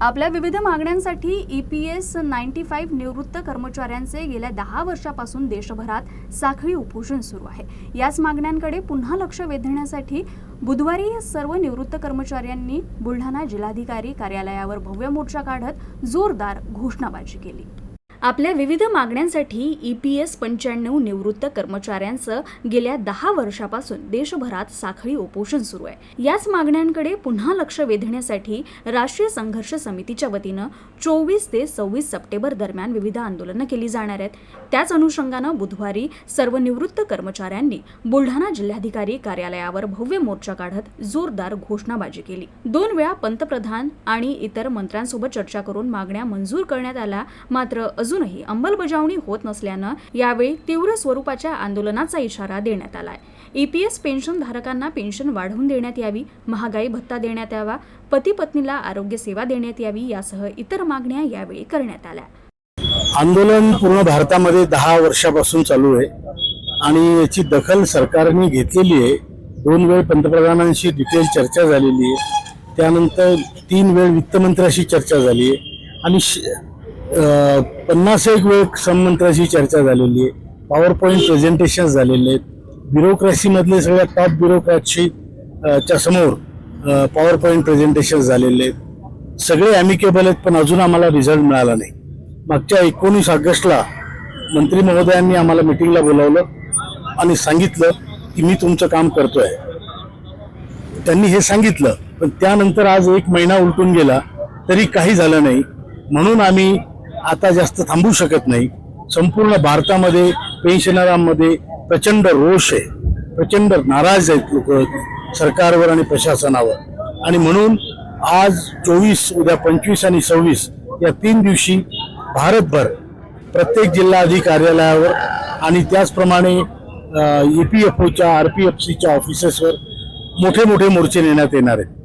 आपल्या विविध मागण्यांसाठी E P S ninety five निवृत्त कर्मचाऱ्यांचे गेल्या दहा वर्षापासून देशभरात साखळी उपोषण सुरू आहे. याच मागण्यांकडे पुन्हा लक्ष वेधण्यासाठी बुधवारी सर्व निवृत्त कर्मचाऱ्यांनी बुलढाणा जिल्हाधिकारी कार्यालयावर भव्य मोर्चा काढत जोरदार घोषणाबाजी केली. आपल्या विविध मागण्यांसाठी ई पी एस पंच्याण्णव निवृत्त कर्मचाऱ्यांचं गेल्या दहा वर्षापासून देशभरात साखळी उपोषण सुरू आहे. याच मागण्यांकडे पुन्हा लक्ष वेधण्यासाठी राष्ट्रीय संघर्ष समितीच्या वतीनं चोवीस ते सव्वीस सप्टेंबर दरम्यान विविध आंदोलनं केली जाणार आहेत. त्याच अनुषंगानं बुधवारी सर्व निवृत्त कर्मचाऱ्यांनी बुलढाणा जिल्हाधिकारी कार्यालयावर भव्य मोर्चा काढत जोरदार घोषणाबाजी केली. दोन वेळा पंतप्रधान आणि इतर मंत्र्यांसोबत चर्चा करून मागण्या मंजूर करण्यात आल्या मात्र अजूनही अंमलबजावणी होत नसल्यानं यावेळी तीव्र स्वरूपाच्या आंदोलनाचा इशारा देण्यात आलाय. ईपीएस पेन्शन धारकांना पेन्शन वाढवून देण्यात यावी महागाई भत्ता देण्यात यावा पती पत्नीला आरोग्य सेवा देण्यात यावी यासह इतर मागण्या यावेळी करण्यात आल्या. आंदोलन पूर्ण भारतामध्ये दहा वर्षापासून चालू आहे आणि याची दखल सरकारने घेतलेली आहे. दोन वेळ पंतप्रधानांशी डिटेल चर्चा झालेली आहे. त्यानंतर तीन वेळ वित्तमंत्र्याशी चर्चा झाली आहे. आणि श- पन्नास एक वेळ संमंत्र्याशी चर्चा झालेली आहे. पॉवर पॉईंट प्रेझेंटेशन झालेले आहेत. ब्युरोक्रेसीमधले सगळ्या टॉप ब्युरोक्रॅटशी च्या समोर पॉवर पॉईंट प्रेझेंटेशन झालेले आहेत. सगळे ॲमिकेबल आहेत पण अजून आम्हाला रिझल्ट मिळाला नाही. मागच्या एकोणीस ऑगस्टला मंत्री महोदयांनी आम्हाला मिटिंगला बोलावलं आणि सांगितलं की मी तुमचं काम करतोय. त्यांनी हे सांगितलं पण त्यानंतर आज एक महिना उलटून गेला तरी काही झालं नाही. म्हणून आम्ही आता जास्त थांबू शकत नाही. संपूर्ण भारतामध्ये पेन्शनरांमध्ये प्रचंड रोष आहे. प्रचंड नाराज आहेत लोक. सरकारवर आणि प्रशासनावर. आणि म्हणून आज चोवीस उद्या पंचवीस आणि सव्वीस या तीन दिवशी भारतभर प्रत्येक जिल्हाधिकारी कार्यालयावर आणि त्याचप्रमाणे ई पी एफ ओच्या आर पी एफ सीच्या ऑफिसेसवर मोठे मोठे मोर्चे नेण्यात येणार आहेत.